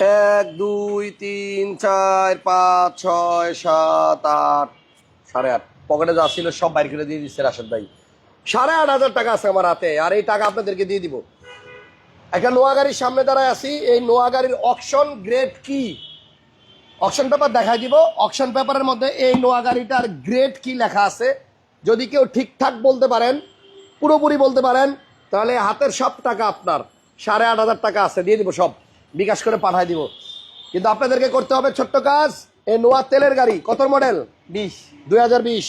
এক, দুই, তিন, চার, পাঁচ, ছয়, সাত, আট, সাড়ে আট। পকেটে যা ছিল সব বাইর করে দিয়ে দিচ্ছে রাশেদ ভাই। সাড়ে আট হাজার টাকা আছে আমার হাতে, আর এই টাকা আপনাদেরকে দিয়ে দিব। একটা নোয়া গাড়ির সামনে দাঁড়ায় আছি, এই নোয়া গাড়ির অকশন গ্রেড কি? অকশন পেপার দেখাই দিব। অকশন পেপারের মধ্যে এই নোয়া গাড়িটার গ্রেড কি লেখা আছে। যদি কেউ ঠিকঠাক বলতে পারেন, পুরোপুরি বলতে পারেন, তাহলে হাতের সব টাকা আপনার। সাড়ে আট হাজার টাকা আছে, দিয়ে দিব সব। বিকাশ করে পাঠাই দিব। কিন্তু আপনাদেরকে করতে হবে ছোট্ট কাজ। এ নোয়া তেলের গাড়ি কত মডেল বিশ। দুই হাজার বিশ।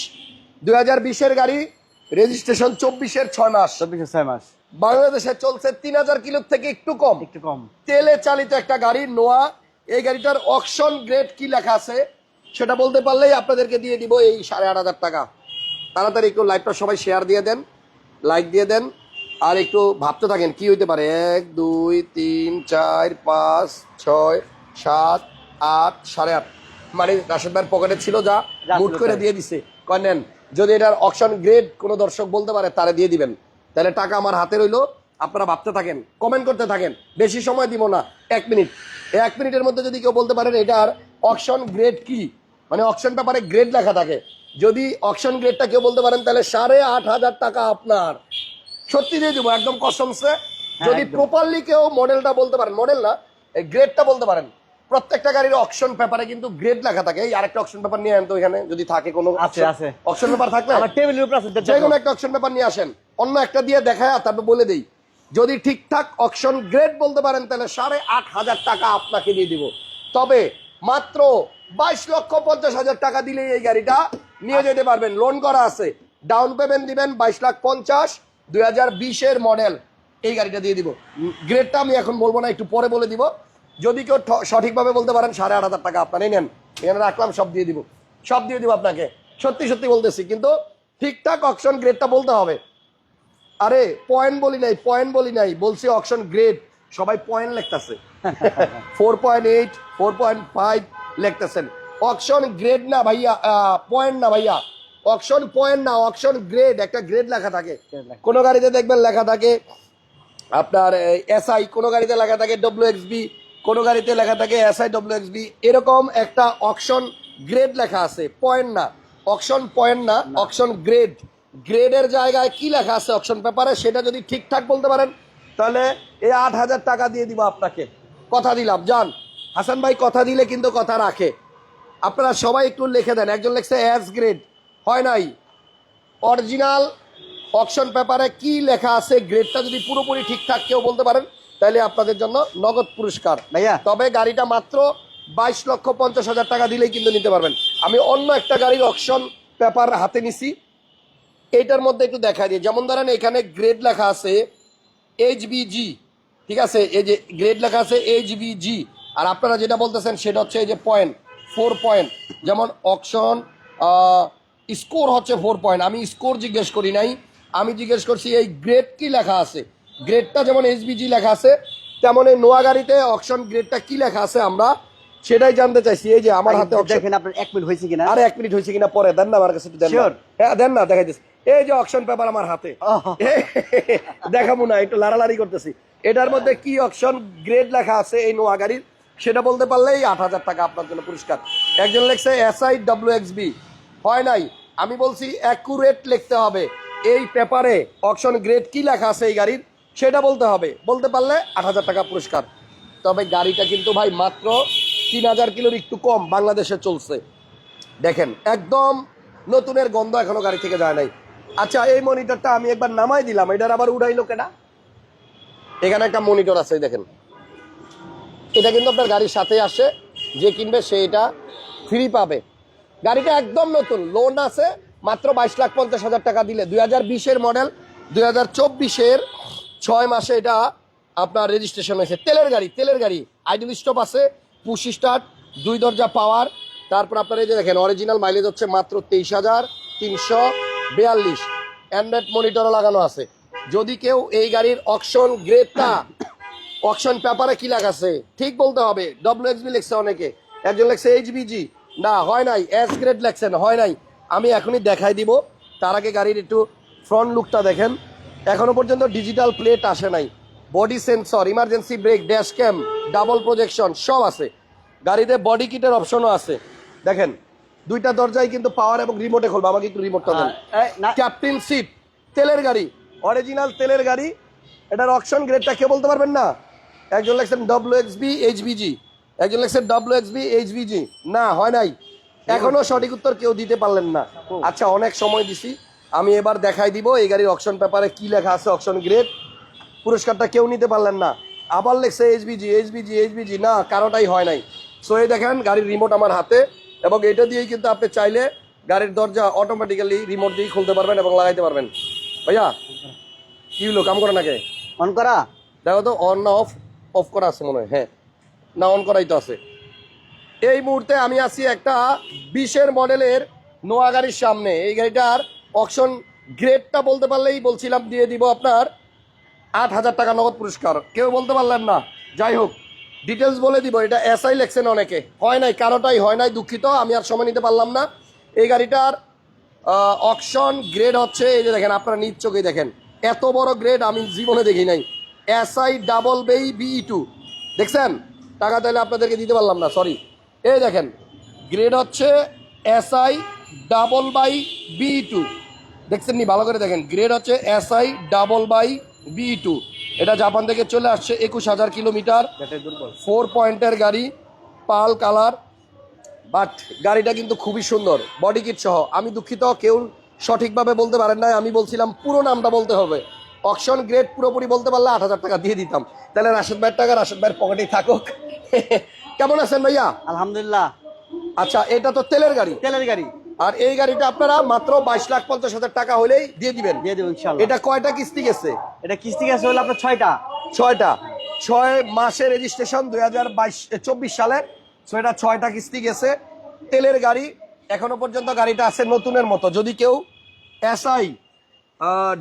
দুই হাজার বিশের গাড়ি রেজিস্ট্রেশন চব্বিশের ছয় মাস। চব্বিশে ছয় মাস। বাংলাদেশে চলছে তিন হাজার কিলোর থেকে একটু কম। একটু কম। তেলে চালিত একটা গাড়ি নোয়া। এই গাড়িটার অকশন গ্রেড কি লেখা আছে সেটা বলতে পারলেই আপনাদেরকে দিয়ে দিব এই সাড়ে আট হাজার টাকা। তাড়াতাড়ি একটু লাইভটা সবাই শেয়ার দিয়ে দেন লাইক দিয়ে দেন। আর একটু ভাবতে থাকেন কি হইতে পারে? এক দুই তিন চার পাঁচ ছয় সাত আট সাড়ে আট। মানে রাশেদ ভাইয়ের পকেটে ছিল যা মুট করে দিয়ে দিছে। কয় নেন যদি এটার অকশন গ্রেড কোনো দর্শক বলতে পারে তারা দিয়ে দিবেন। তাহলে টাকা আমার হাতে রইল আপনারা ভাবতে থাকেন কমেন্ট করতে থাকেন। বেশি সময় দিব না এক মিনিট। এই এক মিনিটের মধ্যে যদি কেউ বলতে পারেন এটার অকশন গ্রেড কি? মানে অকশন পেপারে গ্রেড লেখা থাকে। যদি অকশন গ্রেডটা কেউ বলতে পারেন তাহলে সাড়ে আট হাজার টাকা আপনার। সত্যি দিয়ে দিব একদম কসমসে যদি একদম। প্রপারলি কেউ মডেলটা বলতে পারেন মডেল না এই গ্রেডটা বলতে পারেন। প্রত্যেকটা গাড়ির অকশন পেপারে কিন্তু গ্রেড লেখা থাকে। এই আরেকটা অকশন পেপার নিয়ে আনতো তো এখানে যদি থাকে কোনো আছে, আছে। অকশন পেপার থাকলে। আমার টেবিলের উপর আছে যে কোনো একটা অকশন পেপার নিয়ে আসেন। অন্য একটা দিয়ে দেখায় তারপর বলে দেই। যদি ঠিকঠাক অকশন গ্রেড বলতে পারেন তাহলে সাড়ে আট হাজার টাকা আপনাকে দিয়ে দিব। তবে মাত্র বাইশ লক্ষ পঞ্চাশ হাজার টাকা দিলেই এই গাড়িটা নিয়ে যেতে পারবেন। লোন করা আছে। ডাউন পেমেন্ট দিবেন বাইশ লাখ পঞ্চাশ। দুই হাজার বিশের মডেল এই গাড়িটা দিয়ে দিব। গ্রেডটা আমি এখন বলব না একটু পরে বলে দিব। যদি কেউ সঠিকভাবে বলতে পারেন সাড়ে আট হাজার টাকা আপনারাই নেন। এখানে রাখলাম সব দিয়ে দিব। সব দিয়ে দিব আপনাকে। সত্যি সত্যি বলতেছি কিন্তু ঠিকঠাক অকশন গ্রেডটা বলতে হবে। আরে পয়েন্ট বলি নাই পয়েন্ট বলি নাই বলছি অকশন গ্রেড সবাই পয়েন্ট লিখতেছে। Four point eight four point five লিখতেছেন। Auction grade না ভাইয়া পয়েন্ট না ভাইয়া। অকশন পয়েন্ট না অকশন গ্রেড একটা গ্রেড লেখা থাকে। কোনো গাড়িতে দেখবেন লেখা থাকে আপনার এসআই কোনো গাড়িতে লেখা থাকে ডব্লিউ এক্সবি কোনো গাড়িতে লেখা থাকে এসআই ডব্লিউ এক্সবি এরকম একটা অকশন গ্রেড লেখা আছে। পয়েন্ট না অকশন পয়েন্ট না অকশন গ্রেড গ্রেডের জায়গায় কি লেখা আছে অকশন পেপারে সেটা যদি ঠিকঠাক বলতে পারেন তাহলে এই আট হাজার টাকা দিয়ে দিব আপনাকে। কথা দিলাম যান হাসান ভাই কথা দিলে কিন্তু কথা রাখে। আপনারা সবাই একটু লিখে দেন। একজন লিখছে এস গ্রেড হয় নাই? অরিজিনাল অকশন পেপারে কি লেখা আছে? গ্রেডটা যদি পুরোপুরি ঠিকঠাক কেউ বলতে পারেন তাহলে আপনাদের জন্য নগদ পুরস্কার। ভাইয়া। তবে গাড়িটা মাত্র বাইশ লক্ষ পঞ্চাশ হাজার টাকা দিলেই কিন্তু নিতে পারবেন। আমি অন্য একটা গাড়ির অকশন পেপার হাতে নিছি। এইটার মধ্যে একটু দেখা দিয়ে যেমন ধরেন এখানে গ্রেড লেখা আছে এইচবিজি ঠিক আছে? এই যে গ্রেড লেখা আছে এইচবিজি আর আপনারা যেটা বলতেছেন সেটা হচ্ছে এই যে পয়েন্ট ফোর পয়েন্ট যেমন অকশন স্কোর হচ্ছে ফোর পয়েন্ট আমি স্কোর জিজ্ঞেস করি নাই। আমি জিজ্ঞেস করছি এই গ্রেড কি লেখা আছে? গ্রেডটা যেমন এইচবিজি লেখা আছে তেমন এই নোয়া গাড়িতে অকশন গ্রেডটা কি লেখা আছে আমরা সেটাই জানতে চাইছি। এই যে আমার হাতে দেখেন আপনার এক মিনিট হয়েছে কিনা। আরে এক মিনিট হয়েছে কিনা পরে দেন না আমার কাছে দেন হ্যাঁ দেন না দেখাই এই যে অকশন পেপার আমার হাতে। ওহ। দেখাবো না একটু লাড়ালাড়ি করতেছি। এটার মধ্যে কি অকশন গ্রেড লেখা আছে এই নোয়া গাড়ির সেটা বলতে পারলেই আট হাজার টাকা আপনার জন্য পুরস্কার। একজন লিখছে এসআই ডাব্লিউ এক্স বি হয় নাই? আমি বলছি অ্যাকুরেট লিখতে হবে। এই পেপারে অকশন গ্রেড কি লেখা আছে এই গাড়ির, সেটা বলতে হবে। বলতে পারলে আট হাজার টাকা পুরস্কার। তবে গাড়িটা কিন্তু ভাই মাত্র তিন হাজার কিলোর একটু কম বাংলাদেশে চলছে। দেখেন, একদম নতুনের গন্ধ এখনও গাড়ি থেকে যায় নাই। আচ্ছা এই মনিটরটা আমি একবার নামাই দিলাম, এটার আবার উড়াইলো কেনা এখানে একটা মনিটর আছে, দেখেন। এটা কিন্তু আপনার গাড়ির সাথে আসে, যে কিনবে সে এটা ফ্রি পাবে। গাড়িটা একদম নতুন। লোন আছে, মাত্র বাইশ লাখ পঞ্চাশ হাজার টাকা দিলে। দুই হাজার বিশের মডেল দুই হাজার চব্বিশের ছয় মাসে এটা আপনার রেজিস্ট্রেশন হয়েছে। তেলের গাড়ি তেলের গাড়ি। আইডল স্টপ আছে পুশ স্টার্ট দুই দরজা পাওয়ার তারপর আপনার এই যে দেখেন অরিজিনাল মাইলেজ হচ্ছে মাত্র তেইশ হাজার তিনশো বিয়াল্লিশ। অ্যান্ড্রয়েড মনিটরও লাগানো আছে। যদি কেউ এই গাড়ির অকশন গ্রেডটা অকশন পেপারে কি লাগাছে ঠিক বলতে হবে। ডব্লিউ এক্সবি লিখছে অনেকে। একজন লিখছে এইচবিজি না হয় নাই এস গ্রেড লেখছেন হয় নাই। আমি এখনই দেখাই দিব। তার আগে গাড়ির একটু ফ্রন্ট লুকটা দেখেন। এখনও পর্যন্ত ডিজিটাল প্লেট আসে নাই। Body sensor emergency brake dash cam double projection সব আছে। গাড়িতে বডি কিটের অপশনও আছে। দেখেন দুইটা দরজায় কিন্তু পাওয়ার এবং রিমোটে খুলবে। আমাকে একটু রিমোটটা দেন। ক্যাপ্টেন সিট তেলের গাড়ি অরিজিনাল তেলের গাড়ি। এটার অকশন গ্রেডটা কে বলতে পারবেন না? একজন লেখছেন ডব্লিউ এক্স বি এইচবিজি একজন লেখছে ডব্লিউ এক্স বি এইচবিজি না হয় নাই। এখনও সঠিক উত্তর কেউ দিতে পারলেন না। আচ্ছা অনেক সময় দিছি। আমি এবার দেখাই দিব এই গাড়ির অকশন পেপারে কি লেখা আছে অকশন গ্রেড পুরস্কারটা কেউ নিতে পারলেন না। আবার লেখছে H BG H HBG HBG HBG না কারোটাই হয় নাই। সো এই দেখেন গাড়ির রিমোট আমার হাতে এবং এটা দিয়েই কিন্তু আপনি চাইলে গাড়ির দরজা অটোমেটিক্যালি রিমোট দিয়ে খুলতে পারবেন এবং লাগাইতে পারবেন। ভাইয়া কি হলো? কাম করে নাকি অন করা? দেখো তো অন না অফ অফ করা আছে মনে হয়। হ্যাঁ। না অন করাই তো আছে এই মুহূর্তে আমি আছি একটা বিশের মডেলের নোয়া গাড়ির সামনে। এই গাড়িটার অকশন গ্রেডটা বলতে পারলেই বলছিলাম, দিয়ে দিব আপনার আট হাজার টাকা নগদ পুরস্কার। কেউ বলতে পারলেন না। যাই হোক ডিটেলস বলে দিব। এটা এসআই লেখছেন অনেকে। হয় নাই, কারোটাই হয় নাই, দুঃখিত। আমি আর সময় নিতে পারলাম না। এই গাড়িটার অকশন গ্রেড হচ্ছে, এই যে দেখেন, আপনারা নিজ চোখেই দেখেন। এত বড় গ্রেড আমি জীবনে দেখি নাই। SI double by B two. দেখছেন? টাকা তাহলে আপনাদেরকে দিতে পারলাম না সরি এই দেখেন গ্রেড হচ্ছে SI double by B two দেখছেন নি? ভালো করে দেখেন গ্রেড হচ্ছে SI double by B two এটা জাপান থেকে চলে আসছে একুশ হাজার কিলোমিটার। ফোর পয়েন্টের গাড়ি পাল কালার। বাট গাড়িটা কিন্তু খুবই সুন্দর বডি কিট সহ। আমি দুঃখিত কেউ সঠিকভাবে বলতে পারেন নাই আমি বলছিলাম পুরো নামটা বলতে হবে। অকশন গ্রেড পুরোপুরি বলতে পারলে আট হাজার টাকা দিয়ে দিতাম। তাহলে রাশেদ ভাইয়ের টাকা রাশেদ ভাইয়ের পকেটেই থাকুক। কেমন আছেন ভাইয়া? আলহামদুলিল্লাহ। আচ্ছা এটা তো তেলের গাড়ি। তেলের গাড়ি। আর এই গাড়িটা আপনারা মাত্র বাইশ লাখ পঞ্চাশ হাজার টাকা হলেই দিয়ে দিবেন। দিয়ে দেবো ইনশাল্লাহ এটা কয়টা কিস্তি গেছে? এটা কিস্তি গেছে হলো আপনার ছয়টা। ছয়টা। ছয় মাসে রেজিস্ট্রেশন দুই হাজার বাইশ চব্বিশ সালে। সো এটা ছয়টা কিস্তি গেছে। তেলের গাড়ি এখনও পর্যন্ত গাড়িটা আছে নতুনের মতো। যদি কেউ SI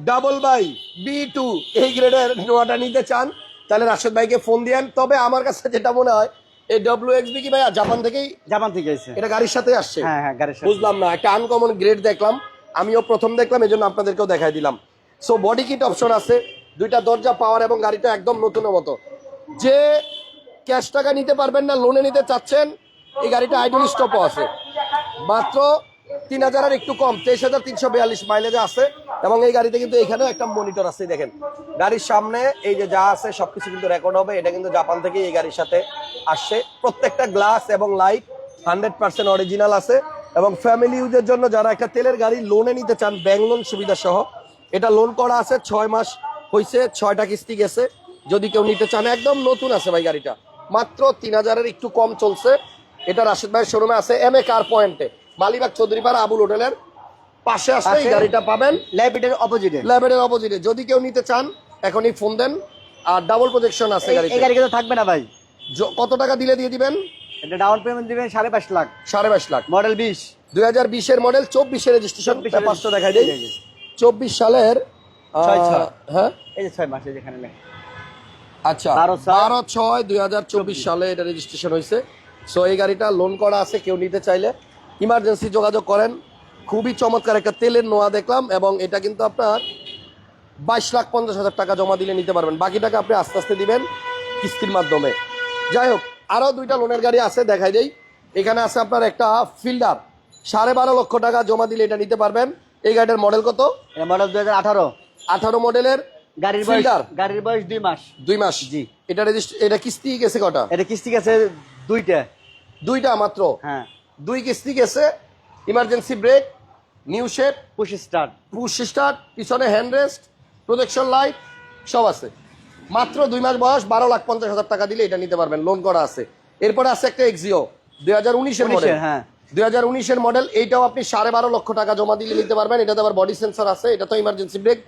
double by B two এই গ্রেডের নোয়াটা নিতে চান তাহলে রাশেদ ভাইকে ফোন দিয়েন। তবে আমার কাছে যেটা মনে হয় এই ডব্লিউ এক্স বি কি ভাইয়া জাপান থেকেই? জাপান থেকে এসে এটা গাড়ির সাথে আসছে? হ্যাঁ হ্যাঁ গাড়ির সাথে। বুঝলাম না একটা আনকমন গ্রেড দেখলাম আমিও প্রথম দেখলাম এই জন্য আপনাদেরকেও দেখাই দিলাম। সো বডি কিট অপশন আছে দুইটা দরজা পাওয়ার এবং গাড়িটা একদম নতুনের মতো। যে ক্যাশ টাকা নিতে পারবেন না লোনে নিতে চাচ্ছেন এই গাড়িটা আইডল স্টপও আছে। মাত্র তিন হাজারের একটু কম তেইশ হাজার তিনশো বিয়াল্লিশ মাইলেজে আছে। এবং এই গাড়িতে কিন্তু এখানেও একটা মনিটর আছে, দেখেন। গাড়ির সামনে এই যে যা আছে, সবকিছু কিন্তু রেকর্ড হবে। এটা কিন্তু জাপান থেকে এই গাড়ির সাথে আসছে। প্রত্যেকটা গ্লাস এবং লাইট হান্ড্রেড পার্সেন্ট অরিজিনাল আছে। এবং ফ্যামিলি ইউজের জন্য যারা একটা তেলের গাড়ি লোনে নিতে চান ব্যাংক লোন সুবিধা সহ, এটা লোন করা আছে, ছয় মাস হয়েছে ছয়টা কিস্তি গেছে। যদি কেউ নিতে চান, একদম নতুন আছে ভাই গাড়িটা। মাত্র তিন হাজারের একটু কম চলছে। এটা রাশেদ ভাইয়ের শোরুমে আছে এম এ। কার পয়েন্টে মালিবাগ চৌধুরীপাড়া আবুল হোটেলের পাশে আসলে এই গাড়িটা পাবেন। ল্যাবিটের অপোজিটে ল্যাবের অপোজিটে যদি কেউ নিতে চান এখনই ফোন দেন। আর ডাবল প্রজেকশন আছে এই গাড়িতে। গাড়ি কিন্তু থাকবে না ভাই। কত টাকা দিলে দিয়ে দিবেন? এটা ডাউন পেমেন্ট দিবেন সাড়ে পাঁচ লাখ। সাড়ে বাইশ লাখ। মডেল বিশ। দুই হাজার বিশের মডেল চব্বিশের রেজিস্ট্রেশন 24 এর পাঁচটা দেখাই দিই। এই। চব্বিশ সালের। হ্যাঁ? এই যে ছয় মাসে যেখানে। আচ্ছা। বারো ছয়। দুই হাজার চব্বিশ সালে এটা রেজিস্ট্রেশন হয়েছে। সো এই গাড়িটা লোন করা আছে কেউ নিতে চাইলে। ইমার্জেন্সি যোগাযোগ করেন। খুবই চমৎকার একটা তেলের নোয়া দেখলাম এবং এটা কিন্তু আপনার বাইশ লাখ পঞ্চাশ হাজার টাকা জমা দিলে নিতে পারবেন। বাকি টাকা আপনি আস্তে আস্তে দিবেন কিস্তির মাধ্যমে। যাই হোক আরও দুইটা লোনের গাড়ি আছে দেখাই দেই। এখানে আছে আপনার একটা ফিল্ডার। সাড়ে বারো লক্ষ টাকা জমা দিলে এটা নিতে পারবেন। এই গাড়িটার মডেল কত? মডেল দুই হাজার আঠারো। আঠারো মডেলের গাড়ির Fielder? গাড়ির বয়স দুই মাস। দুই মাস। জি। এটা এটা কিস্তি গেছে কটা? এটা কিস্তি গেছে দুইটা। দুইটা মাত্র? হ্যাঁ। দুই কিস্তি গেছে। Emergency brake new shape push start push start পিছনে হ্যান্ড রেস্ট প্রোটেকশন লাইট সব আছে। মাত্র দুই মাস বয়স বারো লাখ পঞ্চাশ হাজার টাকা দিলে এটা নিতে পারবেন। লোন করা আছে। এরপরে আছে একটা এক্সিও দুই হাজার উনিশের মডেল হ্যাঁ। দুই হাজার উনিশের মডেল এইটাও আপনি সাড়ে বারো লক্ষ টাকা জমা দিলে নিতে পারবেন। এটাতে আবার বডি সেন্সর আছে এটা তো ইমার্জেন্সি ব্রেক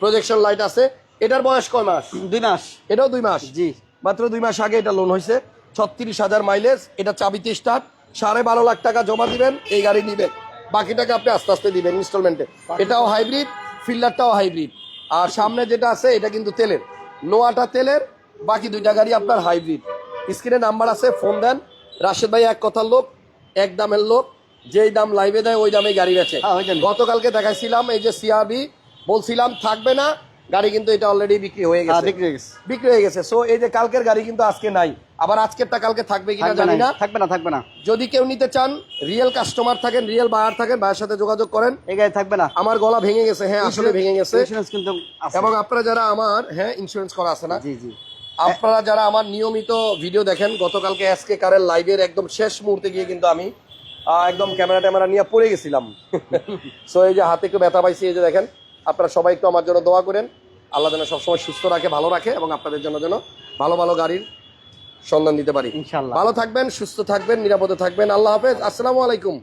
প্রজেকশন লাইট আছে। এটার বয়স কয় মাস? দুই মাস। এটাও দুই মাস। জি। মাত্র দুই মাস আগে এটা লোন হয়েছে। ছত্রিশ হাজার মাইলেজ এটা চাবিতে স্টার্ট সাড়ে বারো লাখ টাকা জমা দিবেন এই গাড়ি নিবেন। বাকি টাকা আপনি আস্তে আস্তে দিবেন ইনস্টলমেন্টে। এটাও হাইব্রিড ফিল্ডারটাও হাইব্রিড। আর সামনে যেটা আছে এটা কিন্তু তেলের। নোয়াটা তেলের বাকি দুইটা গাড়ি আপনার হাইব্রিড। স্ক্রিনে নাম্বার আছে ফোন দেন। রাশেদ ভাই এক কথার লোক এক দামের লোক। যেই দাম লাইভে দেয় ওই দামে গাড়ি আছে হ্যাঁ, গতকালকে দেখাইছিলাম এই যে সিআরবি বলছিলাম থাকবে না। গাড়ি কিন্তু এটা অলরেডি বিক্রি হয়ে হ্যাঁ, গেছে। বিক্রি হয়ে গেছে। বিক্রি হয়ে গেছে। সো এই যে কালকের গাড়ি কিন্তু আজকে নাই। আবার আজকেরটা কালকে থাকবে কিনা জানি না। থাকবে না থাকবে না। যদি কেউ নিতে চান রিয়েল কাস্টমার থাকেন রিয়েল বায়ার থাকেন ভাইয়ের সাথে যোগাযোগ করেন। এই গাড়ি থাকবে না। আমার গলা ভেঙে গেছে হ্যাঁ আসলে ভেঙে গেছে। ইন্স্যুরেন্স কিন্তু আছে। এবং আপনারা যারা আমার হ্যাঁ ইন্স্যুরেন্স করা আছে না জি জি। আপনারা যারা আমার নিয়মিত ভিডিও দেখেন গতকালকে এসকে কারের লাইভের একদম শেষ মুহূর্তে গিয়ে কিন্তু আমি একদম ক্যামেরা ট্যামেরা নিয়ে পড়ে গেছিলাম। সো এই যে হাতে একটু ব্যথা পাইছি এই যে দেখেন আপনারা সবাই একটু আমার জন্য দোয়া করেন। আল্লাহ যেন সবসময় সুস্থ রাখে ভালো রাখে এবং আপনাদের জন্য যেন ভালো ভালো গাড়ির সন্ধান দিতে পারি। ভালো থাকবেন সুস্থ থাকবেন নিরাপদে থাকবেন। আল্লাহ হাফেজ। আসসালামু আলাইকুম।